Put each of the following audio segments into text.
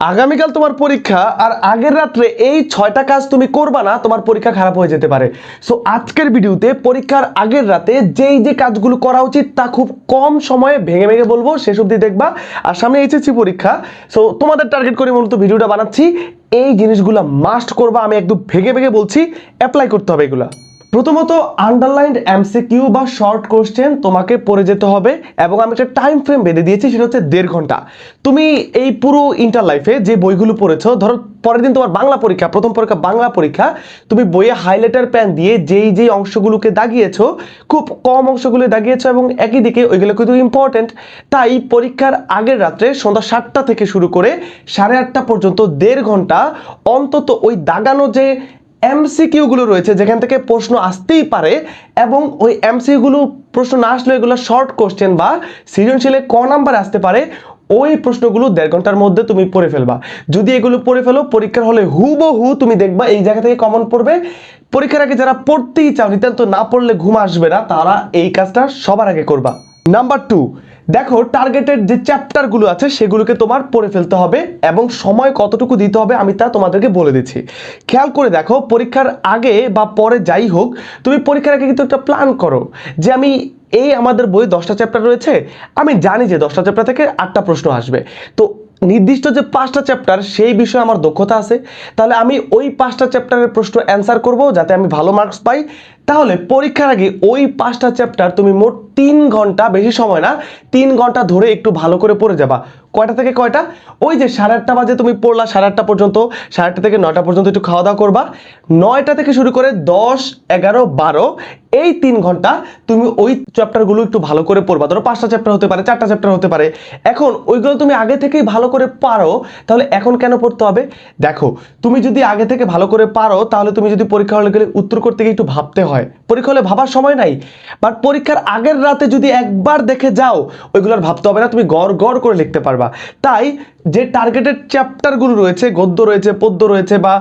আগামীকাল তোমার পরীক্ষা আর আগের রাত্রে এই ছয়টা কাজ তুমি করবা না, তোমার পরীক্ষা খারাপ হয়ে যেতে পারে। সো আজকের ভিডিওতে পরীক্ষার আগের রাতে যেই যে কাজগুলো করা উচিত তা খুব কম সময়ে ভেঙে ভেঙে বলব, শেষ অবধি দেখবা। আর সামনে এইচএসসি পরীক্ষা সো তোমাদের টার্গেট করে মূলত ভিডিওটা বানাচ্ছি। এই জিনিসগুলো মাস্ট করবা, আমি একদম ভেঙে ভেঙে বলছি অ্যাপ্লাই করতে হবে এগুলা। প্রথমত আন্ডারলাইন্ড এমসিকিউ বা শর্ট কোশ্চেন তোমাকে পড়ে যেতে হবে এবং আমি একটা টাইম ফ্রেম বেঁধে দিয়েছি, সেটা হচ্ছে দেড় ঘণ্টা। তুমি এই পুরো ইন্টার লাইফে যে বইগুলো পড়েছো, ধরো পরের দিন তোমার বাংলা পরীক্ষা, প্রথম পরীক্ষা বাংলা পরীক্ষা, তুমি বইয়ে হাইলাইটার প্যান দিয়ে যেই যেই অংশগুলোকে দাগিয়েছো, খুব কম অংশগুলো দাগিয়েছো এবং একই দিকে ওইগুলো কিন্তু ইম্পর্টেন্ট তাই পরীক্ষার আগের রাত্রে সন্ধ্যা সাতটা থেকে শুরু করে সাড়ে আটটা পর্যন্ত দেড় ঘণ্টা অন্তত ওই দাগানো যে এমসিকিউগুলো রয়েছে, যেখান থেকে প্রশ্ন আসতেই পারে এবং ওই এমসিকিউগুলো প্রশ্ন না আসলে এগুলো শর্ট কোশ্চেন বা সৃজনশীলে ক নাম্বার আসতে পারে, ওই প্রশ্নগুলো দেড় ঘণ্টার মধ্যে তুমি পড়ে ফেলবা। যদি এগুলো পড়ে ফেলো, পরীক্ষার হলে হুবহু তুমি দেখবা এই জায়গা থেকে কমন পড়বে। পরীক্ষার আগে যারা পড়তেই চাও, নিতান্ত না পড়লে ঘুম আসবে না, তারা এই কাজটা সবার আগে করবা। নাম্বার টু দেখো টার্গেটেড যে চ্যাপ্টারগুলো আছে, সেগুলোকে তোমার পড়ে ফেলতে হবে এবং সময় কতটুকু দিতে হবে আমি তা তোমাদেরকে বলে দিচ্ছি। খেয়াল করে দেখো, পরীক্ষার আগে বা পরে যাই হোক, তুমি পরীক্ষার আগে কিন্তু একটা প্ল্যান করো যে আমি এই আমাদের বই দশটা চ্যাপ্টার রয়েছে, আমি জানি যে দশটা চ্যাপ্টার থেকে আটটা প্রশ্ন আসবে। তো নির্দিষ্ট যে পাঁচটা চ্যাপ্টার সেই বিষয়ে আমার দক্ষতা আছে। তাহলে আমি ওই পাঁচটা চ্যাপ্টারের প্রশ্ন অ্যান্সার করব, যাতে আমি ভালো মার্কস পাই। তাহলে পরীক্ষার আগে ওই পাঁচটা চ্যাপ্টার তুমি মোট তিন ঘণ্টা বেশি সময় না, তিন ঘণ্টা ধরে একটু ভালো করে পড়ে যাবা। কয়টা থেকে কয়টা? ওই যে সাড়ে আটটা বাজে তুমি পড়লা সাড়ে আটটা পর্যন্ত, সাড়ে আটটা থেকে নয়টা পর্যন্ত একটু খাওয়া দাওয়া করবা। নয়টা থেকে শুরু করে দশ, এগারো, বারো, এই তিন ঘণ্টা তুমি ওই চ্যাপ্টারগুলো একটু ভালো করে পড়বা। ধরো পাঁচটা চ্যাপ্টার হতে পারে, চারটা চ্যাপ্টার হতে পারে। এখন ওইগুলো তুমি আগে থেকেই ভালো করে পারো, তাহলে এখন কেন পড়তে হবে? দেখো, তুমি যদি আগে থেকে ভালো করে পারো, তাহলে তুমি যদি পরীক্ষা হলে গেলে উত্তর করতে গিয়ে একটু ভাবতে হয়। পরীক্ষা হলে ভাবার সময় নাই। বাট পরীক্ষার আগের রাতে যদি একবার দেখে যাও, ওইগুলোর ভাবতে হবে না, তুমি গড় গড় করে লিখতে পারবা। তাই যে টার্গেটেড চ্যাপ্টারগুলো রয়েছে, গদ্য রয়েছে, পদ্য রয়েছে বা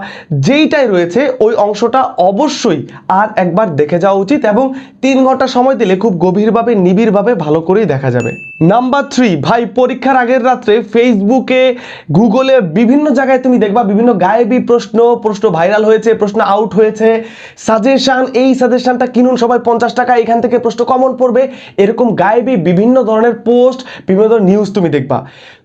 যেইটাই রয়েছে, ওই অংশটা অবশ্যই আর একবার দেখে যাওয়া উচিত এবং তিন ঘণ্টা সময় দিলে খুব গভীরভাবে, নিবিড়ভাবে ভালো করেই দেখা যাবে। নাম্বার থ্রি ভাই, পরীক্ষার আগের রাত্রে ফেসবুকে গুগলে বিভিন্ন জায়গায় তুমি দেখবা বিভিন্ন গায়েবী প্রশ্ন প্রশ্ন ভাইরাল হয়েছে, প্রশ্ন আউট হয়েছে। সাজেশন এই সাজেশানটা কিনুন, সবাই পঞ্চাশ টাকা, এখান থেকে প্রশ্ন কমন পড়বে। এরকম গায়েবী বিভিন্ন ধরনের পোস্ট বিভিন্ন ধরনের নিউজ তুমি দেখবা।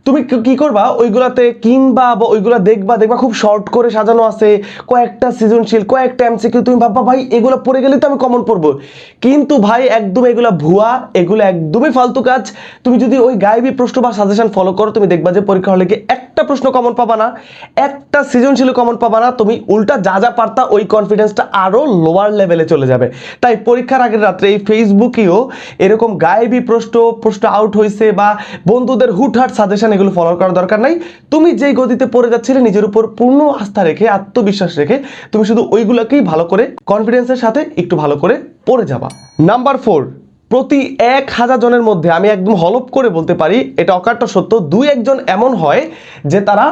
তুমি কি- করবা? ওইগুলাতে কিনবা বা ওইগুলা দেখবা দেখবা খুব শর্ট করে সাজানো আছে, কয়েকটা সৃজনশীল, কয়েকটা এমসিকিউ তুমি ভাববা, ভাই, এগুলো পড়ে গেলে তো আমি কমন পড়ব। কিন্তু ভাই, একদম এগুলা ভুয়া, এগুলো একদমই ফালতু কাজ। তুমি যদি ওই গায়েবী প্রশ্ন বা সাজেশন ফলো করো, তুমি দেখবা যে পরীক্ষা হলে গিয়ে একটা প্রশ্ন কমন পাবা না, একটা সৃজনশীল কমন পাবা না, তুমি উল্টা যা যা পারতা ওই কনফিডেন্সটা আরও লোয়ার লেভেলে চলে যাবে। তাই পরীক্ষার আগের রাত্রে এই ফেসবুকেও এরকম গায়েবী প্রশ্ন প্রশ্ন আউট হয়েছে বা বন্ধুদের হুটহাট সাজেশন এগুলো ফলো করার দরকার নাই। তুমি যেই গতিতে পড়ে যাচ্ছিলে, নিজের উপর পূর্ণ আস্থা রেখে, আত্মবিশ্বাস রেখে, তুমি শুধু ওইগুলোকেই ভালো করে কনফিডেন্সের সাথে একটু ভালো করে পড়ে যাবা। নাম্বার ফোর প্রতি এক হাজার জনের মধ্যে আমি একদম হলপ করে বলতে পারি, এটা অকারটা সত্য, দুই একজন এমন হয় যে তারা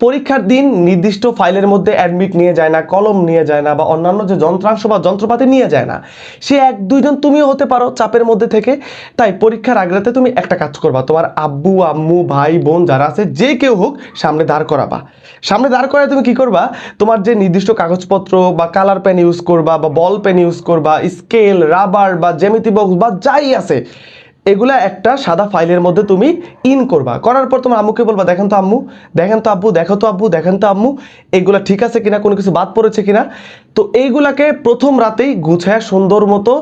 পরীক্ষার দিন নির্দিষ্ট ফাইলের মধ্যে অ্যাডমিট নিয়ে যায় না, কলম নিয়ে যায় না বা অন্যান্য যে যন্ত্রাংশ বা যন্ত্রপাতি নিয়ে যায় না। সে এক, দুইজন তুমিও হতে পারো চাপের মধ্যে থেকে। তাই পরীক্ষার আগরাতে তুমি একটা কাজ করবা, তোমার আব্বু, আম্মু, ভাই, বোন যারা আছে, যে কেউ হোক সামনে দাঁড় করাবা। সামনে দাঁড় করায় তুমি কি করবা? তোমার যে নির্দিষ্ট কাগজপত্র বা কালার পেন ইউজ করবা বা বল পেন ইউজ করবা স্কেল রাবার বা জ্যামিতি বক্স বা যাই আছে এগুলা একটা সাদা ফাইলের মধ্যে তুমি ইন করবা। করার পর তোমার আম্মুকে বলবা, দেখেন তো আম্মু, দেখেন তো আব্বু, দেখো তো আব্বু, দেখেন তো আম্মু, এগুলা ঠিক আছে কিনা, কোনো কিছু বাদ পড়েছে কিনা? তো এইগুলাকে প্রথম রাতেই গুছায় সুন্দর মতো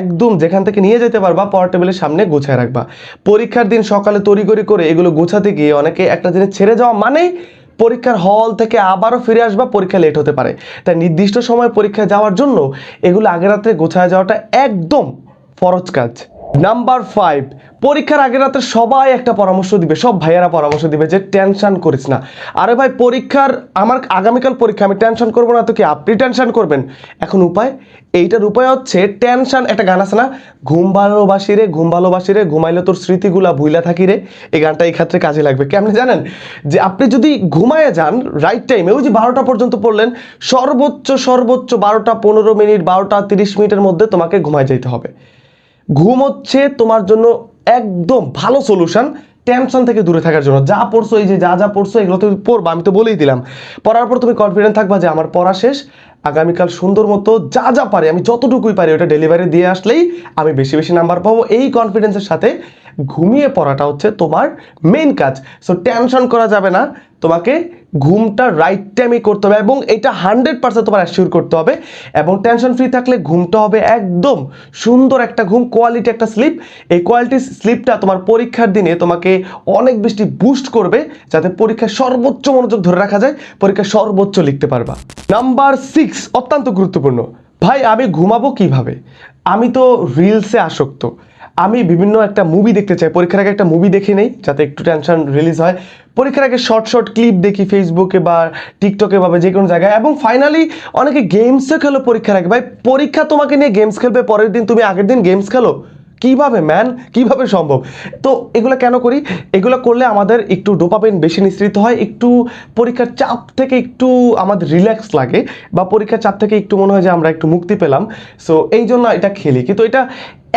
একদম যেখান থেকে নিয়ে যেতে পারবা, পড়ার টেবিলের সামনে গুছায় রাখবা। পরীক্ষার দিন সকালে তড়িগড়ি করে এগুলো গুছাতে গিয়ে অনেকে একটা জিনিস ছেড়ে যাওয়া মানেই পরীক্ষার হল থেকে আবারও ফিরে আসবা, পরীক্ষা লেট হতে পারে। তাই নির্দিষ্ট সময় পরীক্ষায় যাওয়ার জন্য এগুলো আগের রাত্রে গোছায় যাওয়াটা একদম ফরজ কাজ। নাম্বার ফাইভ পরীক্ষার আগের রাতে সবাই একটা পরামর্শ দিবে, সব ভাইয়ারা পরামর্শ দিবে যে টেনশন করিস না। আরে ভাই, পরীক্ষার, আমার আগামীকাল পরীক্ষা, আমি টেনশন করব না তো কি? আপনি টেনশন করবেন। এখন উপায়, এইটার উপায় হচ্ছে টেনশন একটা গান আছে না? ঘুম ভালোবাসি রে, ঘুম ভালোবাসি রে, ঘুমাইলে তোর স্মৃতিগুলা ভুইলা থাকি রে। এই গানটা এই ক্ষেত্রে কাজে লাগবে। কেমন জানেন? যে আপনি যদি ঘুমায় যান রাইট টাইমে ওই যে বারোটা পর্যন্ত পড়লেন, সর্বোচ্চ সর্বোচ্চ বারোটা পনেরো মিনিট, বারোটা তিরিশ মিনিটের মধ্যে তোমাকে ঘুমায় যেতে হবে। ঘুম হচ্ছে তোমার জন্য একদম ভালো সলিউশন টেনশন থেকে দূরে থাকার জন্য। যা পড়ছো, এই যে যা যা পড়ছো, এগুলো তুমি পড়বা, আমি তো বলেই দিলাম। পড়ার পর তুমি কনফিডেন্ট থাকবা যে আমার পড়া শেষ, আগামীকাল সুন্দর মতো যা যা পারে, আমি যতটুকুই পারি, ওটা ডেলিভারি দিয়ে আসলেই আমি বেশি বেশি নাম্বার পাবো। এই কনফিডেন্সের সাথে ঘুমিয়ে পড়াটা হচ্ছে তোমার মেন কাজ। সো টেনশন করা যাবে না। তোমাকে ঘুমটা রাইট টাইমে করতে হবে এবং এটা হান্ড্রেড পার্সেন্ট তোমার অ্যাসিওর করতে হবে। এবং টেনশন ফ্রি থাকলে ঘুমটা হবে একদম সুন্দর একটা ঘুম কোয়ালিটি একটা স্লিপ এই কোয়ালিটি স্লিপটা তোমার পরীক্ষার দিনে তোমাকে অনেক বেশি বুস্ট করবে যাতে পরীক্ষায় সর্বোচ্চ মনোযোগ ধরে রাখা যায়, পরীক্ষায় সর্বোচ্চ লিখতে পারবা। নাম্বার সিক্স অত্যন্ত গুরুত্বপূর্ণ। ভাই, আমি ঘুমাবো কীভাবে? আমি তো রিলসে আসক্ত। আমি বিভিন্ন একটা মুভি দেখতে চাই। পরীক্ষার আগে একটা মুভি দেখে নেই, যাতে একটু টেনশন রিলিজ হয়। পরীক্ষার আগে শর্ট শর্ট ক্লিপ দেখি ফেসবুকে বা টিকটকে বা যে কোনো জায়গায়। এবং ফাইনালি অনেকে গেমসও খেলো পরীক্ষার আগে। ভাই, পরীক্ষা তোমাকে নিয়ে গেমস খেলবে, পরের দিন তুমি আগের দিন গেমস খেলো? কীভাবে ম্যান কীভাবে সম্ভব? তো এগুলো কেন করি? এগুলো করলে আমাদের একটু ডোপামিন বেশি নিঃসৃত হয়। একটু পরীক্ষার চাপ থেকে একটু আমাদের রিল্যাক্স লাগে। বা পরীক্ষার চাপ থেকে একটু মনে হয় যে আমরা একটু মুক্তি পেলাম। সো এই জন্য এটা খেলি। কিন্তু এটা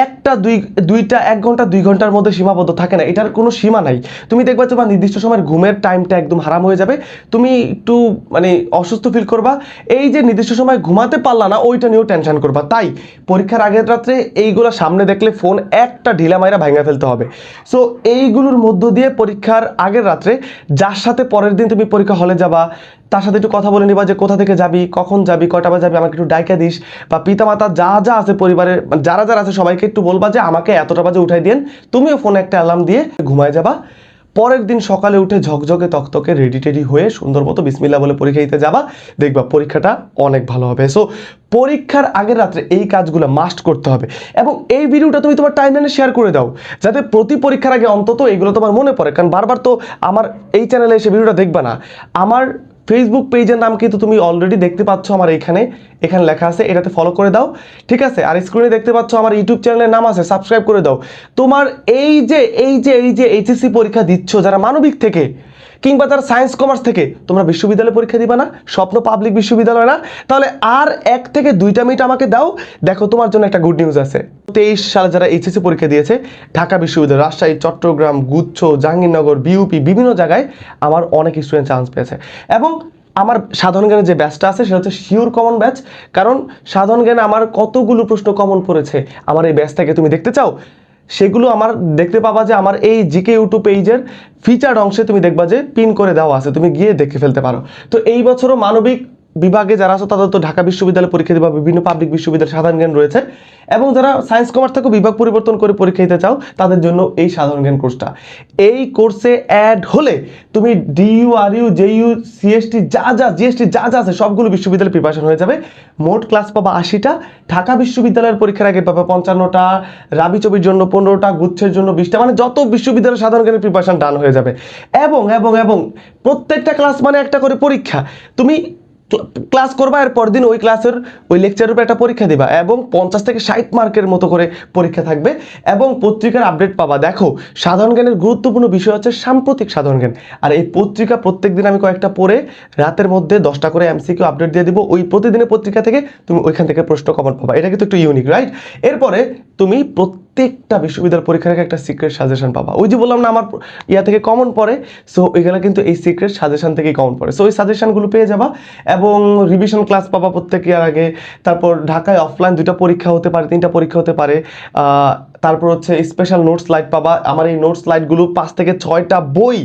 একটা দুই, দুইটা, এক ঘণ্টা, দুই ঘণ্টার মধ্যে সীমাবদ্ধ থাকে না। এটার কোনো সীমা নাই। তুমি দেখবে তোমার নির্দিষ্ট সময়ের ঘুমের টাইমটা একদম হারাম হয়ে যাবে। তুমি একটু মানে অসুস্থ ফিল করবা। এই যে নির্দিষ্ট সময় ঘুমাতে পারলা না, ওইটা নিয়েও টেনশন করবা। তাই পরীক্ষার আগের রাত্রে এইগুলো সামনে দেখলে ফোন একটা ঢিলা মাইরা ভাঙা ফেলতে হবে। সো এইগুলোর মধ্য দিয়ে পরীক্ষার আগের রাত্রে, যার সাথে পরের দিন তুমি পরীক্ষা হলে যাবা তার সাথে একটু কথা বলে নিবা যে কোথা থেকে যাবি, কখন যাবি কটা বাজে যাবি, আমাকে একটু ডাইকা দিস। বা পিতামাতা যা যা আছে পরিবারের মানে যারা যারা আছে সবাইকে একটু বলবা যে আমাকে এতটা বাজে উঠাই দিন তুমিও ফোনে একটা অ্যালার্ম দিয়ে ঘুমায় যাবা। পরের দিন সকালে উঠে ঝকঝকে তকতকে রেডি টেডি হয়ে সুন্দর মতো বিসমিল্লা বলে পরীক্ষা দিতে যাবা। দেখবা পরীক্ষাটা অনেক ভালো হবে। সো পরীক্ষার আগের রাত্রে এই কাজগুলো মাস্ট করতে হবে। এবং এই ভিডিওটা তুমি তোমার টাইমলাইনে শেয়ার করে দাও। যাতে প্রতি পরীক্ষার আগে অন্তত এইগুলো তোমার মনে পড়ে। কারণ বারবার তো আমার এই চ্যানেলে এসে ভিডিওটা দেখবা না। আমার ফেসবুক পেজের নাম কিন্তু তুমি অলরেডি দেখতে পাচ্ছ আমার এখানে। এখানে লেখা আছে, এটাতে ফলো করে দাও। ঠিক আছে? আর স্ক্রিনে দেখতে পাচ্ছ আমার ইউটিউব চ্যানেলের নাম আছে সাবস্ক্রাইব করে দাও। তোমার এই যে এই যে এই যে এইচএসসি পরীক্ষা দিচ্ছ, যারা মানবিক থেকে কিংবা তার সায়েন্স কমার্স থেকে তোমরা বিশ্ববিদ্যালয়ে পরীক্ষা দিবা না, স্বপ্ন পাবলিক বিশ্ববিদ্যালয় না, তাহলে আর এক থেকে দুইটা মিনিট আমাকে দাও, দেখো তোমার জন্য একটা গুড নিউজ আছে। তেইশ সালে যারা এইচএসসি পরীক্ষা দিয়েছে, ঢাকা বিশ্ববিদ্যালয়, রাজশাহী, চট্টগ্রাম, গুচ্ছ, জাহাঙ্গীরনগর বিউপি বিভিন্ন জায়গায় আমার অনেক স্টুডেন্ট চান্স পেয়েছে। এবং আমার সাধারণ জ্ঞানের যে ব্যাচটা আছে, সেটা হচ্ছে শিওর কমন ব্যাচ কারণ সাধারণ জ্ঞানে আমার কতগুলো প্রশ্ন কমন পড়েছে, আমার এই ব্যাচ থেকে তুমি দেখতে চাও? সেগুলো আমার দেখতে পাবা যে আমার এই জিকে ইউটিউব পেজের ফিচার অংশে তুমি দেখবা যে পিন করে দেওয়া আছে। তুমি গিয়ে দেখে ফেলতে পারো। তো এই বছরও মানবিক বিভাগে যারা আছে, তাদের তো ঢাকা বিশ্ববিদ্যালয়ে পরীক্ষা দিবা, বিভিন্ন পাবলিক বিশ্ববিদ্যালয় সাধারণ জ্ঞান রয়েছে। এবং যারা সায়েন্স কমার্স থেকে বিভাগ পরিবর্তন করে পরীক্ষা দিতে চাও, তাদের জন্য এই সাধারণ জ্ঞান কোর্সটা। এই কোর্সে অ্যাড হলে তুমি DU R U JU CST যা যা জিএসটি যা যা আছে, সবগুলো বিশ্ববিদ্যালয়ে প্রিপারেশন হয়ে যাবে। মোট ক্লাস পাবা আশিটা। ঢাকা বিশ্ববিদ্যালয়ের পরীক্ষার আগে পাবা পঞ্চান্নটা। রাবি চবির জন্য পনেরোটা, গুচ্ছের জন্য বিশটা। মানে যত বিশ্ববিদ্যালয়ের সাধারণ জ্ঞানের প্রিপারেশন ডান হয়ে যাবে। এবং এবং এবং প্রত্যেকটা ক্লাস মানে একটা করে পরীক্ষা। তুমি ক্লাস করবা, এর পরদিন ওই ক্লাসের ওই লেকচারের উপর একটা পরীক্ষা দিবা এবং পঞ্চাশ থেকে ষাট মার্কের মতো করে পরীক্ষা থাকবে এবং পত্রিকার আপডেট পাবা। দেখো, সাধারণ জ্ঞানের গুরুত্বপূর্ণ বিষয় হচ্ছে সাম্প্রতিক সাধারণ জ্ঞান। আর এই পত্রিকা প্রত্যেক দিন আমি কয়েকটা পড়ে রাতের মধ্যে দশটা করে এমসিকিউ আপডেট দিয়ে দিব। ওই প্রতিদিনের পত্রিকা থেকে তুমি ওইখান থেকে প্রশ্ন কমন পাবা। এটা কিন্তু একটু ইউনিক রাইট এরপরে তুমি প্রত্যেকটা বিশ্ববিদ্যালয় পরীক্ষার আগে একটা সিক্রেট সাজেশন পাবা। ওই যে বললাম না, আমার ইয়া থেকে কমন পড়ে সো ওইগুলো কিন্তু এই সিক্রেট সাজেশন থেকেই কমন পড়ে। সো ওই সাজেশনগুলো পেয়ে যাবা এবং রিভিশন ক্লাস পাবা প্রত্যেক ইয়ার আগে। তারপর ঢাকায় অফলাইন দুইটা পরীক্ষা হতে পারে, তিনটা পরীক্ষা হতে পারে। তারপর হচ্ছে স্পেশাল নোটস লাইট পাবা। আমার এই নোটস লাইটগুলো পাঁচ থেকে ছয়টা বই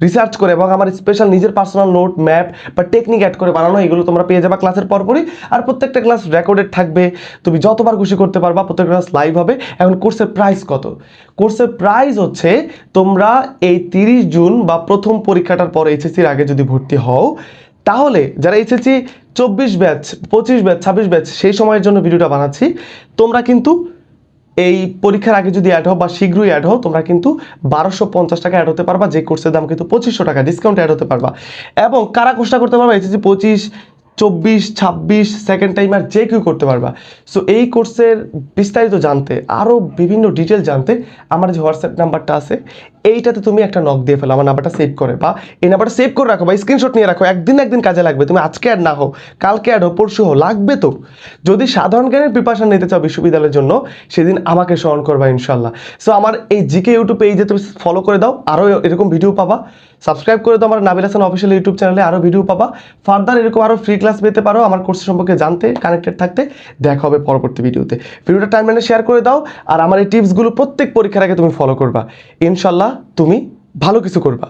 রিসার্চ করে এবং আমার স্পেশাল নিজের পার্সোনাল নোট ম্যাপ বা টেকনিক অ্যাড করে বানানো, এগুলো তোমরা পেয়ে যাবা ক্লাসের পরপরই। আর প্রত্যেকটা ক্লাস রেকর্ডেড থাকবে। তুমি যতবার খুশি করতে পারবা, প্রত্যেকটা ক্লাস লাইভ হবে। এখন কোর্সের প্রাইস কত? কোর্সের প্রাইস হচ্ছে তোমরা এই তিরিশ জুন বা প্রথম পরীক্ষাটার পর এইচএসসির আগে যদি ভর্তি হও তাহলে যারা এইচএসসি চব্বিশ ব্যাচ, পঁচিশ ব্যাচ, ছাব্বিশ ব্যাচ, সেই সময়ের জন্য ভিডিওটা বানাচ্ছি। তোমরা কিন্তু এই পরীক্ষার আগে যদি অ্যাড হও বা শীঘ্রই অ্যাড হও, তোমরা কিন্তু বারোশো পঞ্চাশ টাকা অ্যাড হতে পারবা, যে কোর্সের দাম কিন্তু পঁচিশশো টাকা ডিসকাউন্ট অ্যাড হতে পারবা। এবং কারা কোর্সটা করতে পারবা? এইচএসসি পঁচিশ, চব্বিশ, ছাব্বিশ সেকেন্ড টাইম আর যে কেউ করতে পারবা। সো এই কোর্সের বিস্তারিত জানতে আরও বিভিন্ন ডিটেল জানতে, আমার যে হোয়াটসঅ্যাপ নাম্বারটা আছে এইটাতে তুমি একটা নক দিয়ে ফেলো, আমার নাম্বারটা সেভ করে, বা এই নাম্বারটা সেভ করে রাখো, বা স্ক্রিনশট নিয়ে রাখো। একদিন একদিন কাজে লাগবে, তুমি আজকে অ্যাড না হো কালকে অ্যাড হো পরশু হো লাগবে তো। যদি সাধারণ জ্ঞানের প্রিপারেশন নিতে চাও বিশ্ববিদ্যালয়ের জন্য, সেদিন আমাকে স্মরণ করবা ইনশাল্লাহ সো আমার এই জিকে ইউটিউব পেজে তুমি ফলো করে দাও আরও এরকম ভিডিও পাবা। সাবস্ক্রাইব করে দাও, আমার নাবিল হাসান অফিসিয়াল ইউটিউব চ্যানেলে আরও ভিডিও পাবা। ফার্দার এরকম আরও ফ্রি ক্লাস পেতে পারো, আমার কোর্স সম্পর্কে জানতে কানেক্টেড থাকতে। দেখা হবে পরবর্তী ভিডিওতে ভিডিওটা টাইম শেয়ার করে দাও, আর আমার এই টিপসগুলো প্রত্যেক পরীক্ষার আগে তুমি ফলো করবা। ইনশাল্লাহ তুমি ভালো কিছু করবা।